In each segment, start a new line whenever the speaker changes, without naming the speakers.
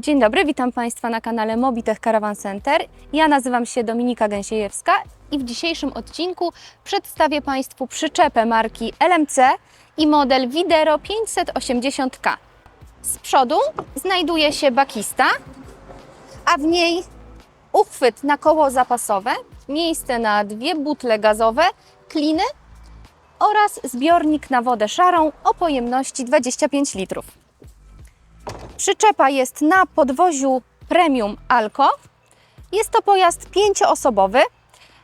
Dzień dobry, witam Państwa na kanale Mobitech Caravan Center. Ja nazywam się Dominika Gęsiejewska i w dzisiejszym odcinku przedstawię Państwu przyczepę marki LMC i model Videro 580K. Z przodu znajduje się bakista, a w niej uchwyt na koło zapasowe, miejsce na dwie butle gazowe, kliny oraz zbiornik na wodę szarą o pojemności 25 litrów. Przyczepa jest na podwoziu Premium Alco. Jest to pojazd pięcioosobowy.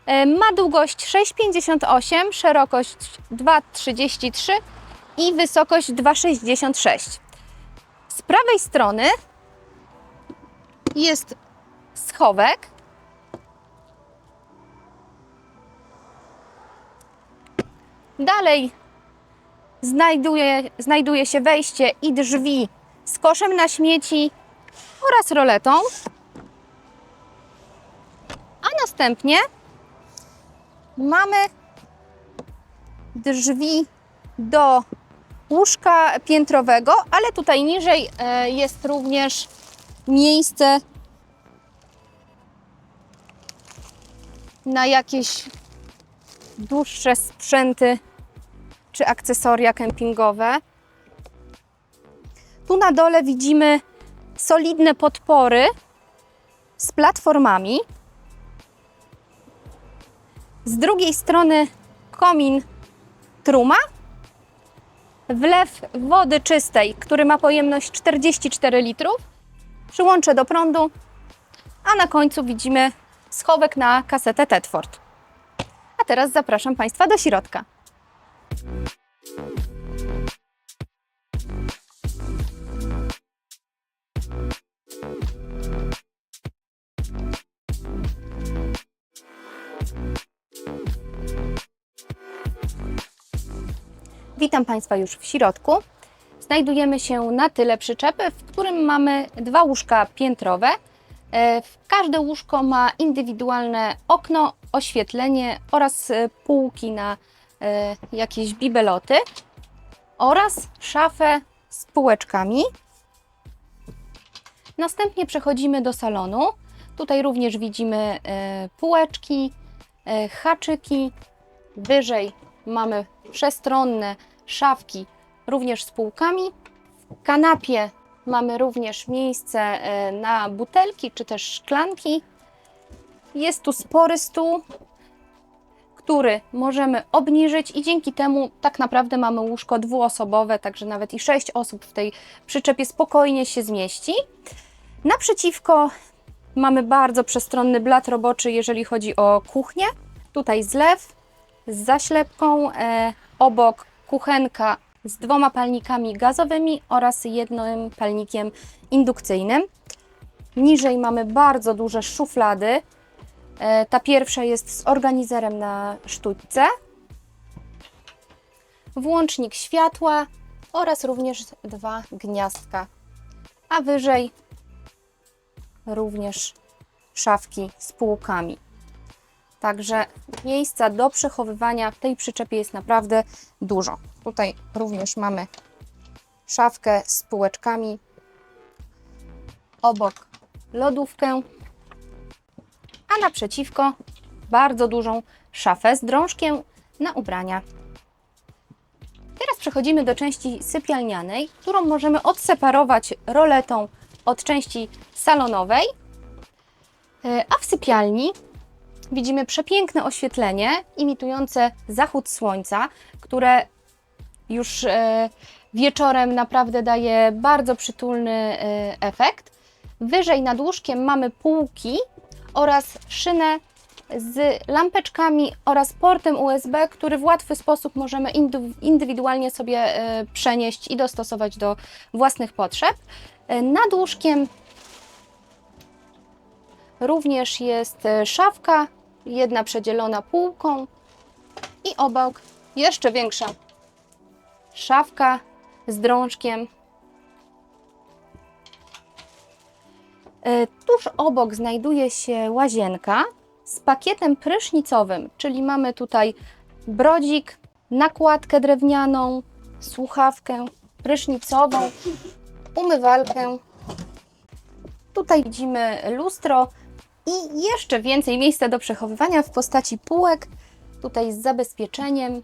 E, Ma długość 6,58, szerokość 2,33 i wysokość 2,66. Z prawej strony jest schowek. Dalej znajduje, znajduje się wejście i drzwi z koszem na śmieci oraz roletą. A następnie mamy drzwi do łóżka piętrowego, ale tutaj niżej e, jest również miejsce na jakieś dłuższe sprzęty czy akcesoria kempingowe. Tu na dole widzimy solidne podpory z platformami. Z drugiej strony komin truma, wlew wody czystej, który ma pojemność 44 litrów, przyłącze do prądu, a na końcu widzimy schowek na kasetę Tedford. A teraz zapraszam Państwa do środka. Witam Państwa już w środku. Znajdujemy się na tyle przyczepy, w którym mamy dwa łóżka piętrowe. E, Każde łóżko ma indywidualne okno, oświetlenie oraz e, półki na e, jakieś bibeloty oraz szafę z półeczkami. Następnie przechodzimy do salonu. Tutaj również widzimy półeczki, haczyki. Wyżej mamy przestronne szafki, również z półkami. W kanapie mamy również miejsce e, na butelki czy też szklanki. Jest tu spory stół, który możemy obniżyć i dzięki temu tak naprawdę mamy łóżko dwuosobowe, także nawet i sześć osób w tej przyczepie spokojnie się zmieści. Naprzeciwko mamy bardzo przestronny blat roboczy, jeżeli chodzi o kuchnię. Tutaj zlew z zaślepką, e, obok kuchenka z dwoma palnikami gazowymi oraz jednym palnikiem indukcyjnym. Niżej mamy bardzo duże szuflady. E, ta pierwsza jest z organizerem na sztućce. Włącznik światła oraz również dwa gniazdka. A wyżej również szafki z półkami. Także miejsca do przechowywania w tej przyczepie jest naprawdę dużo. Tutaj również mamy szafkę z półeczkami. Obok lodówkę, a naprzeciwko bardzo dużą szafę z drążkiem na ubrania. Teraz przechodzimy do części sypialnianej, którą możemy odseparować roletą od części salonowej. E, A w sypialni widzimy przepiękne oświetlenie imitujące zachód słońca, które już e, wieczorem naprawdę daje bardzo przytulny e, efekt. Wyżej nad łóżkiem mamy półki oraz szynę z lampeczkami oraz portem USB, który w łatwy sposób możemy indywidualnie sobie e, przenieść i dostosować do własnych potrzeb. Nad łóżkiem również jest szafka, jedna przedzielona półką i obok jeszcze większa szafka z drążkiem. E, Tuż obok znajduje się łazienka z pakietem prysznicowym, czyli mamy tutaj brodzik, nakładkę drewnianą, słuchawkę prysznicową, umywalkę Tutaj widzimy lustro i jeszcze więcej miejsca do przechowywania w postaci półek, tutaj z zabezpieczeniem.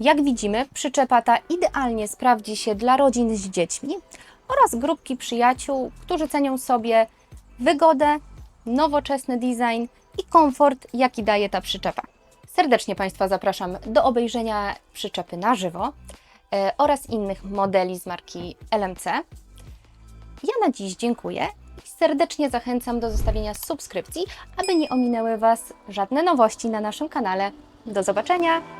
Jak widzimy, przyczepa ta idealnie sprawdzi się dla rodzin z dziećmi oraz grupki przyjaciół, którzy cenią sobie wygodę, nowoczesny design i komfort, jaki daje ta przyczepa. Serdecznie Państwa zapraszam do obejrzenia przyczepy na żywo e, oraz innych modeli z marki LMC. Ja na dziś dziękuję serdecznie zachęcam do zostawienia subskrypcji, aby nie ominęły Was żadne nowości na naszym kanale. Do zobaczenia!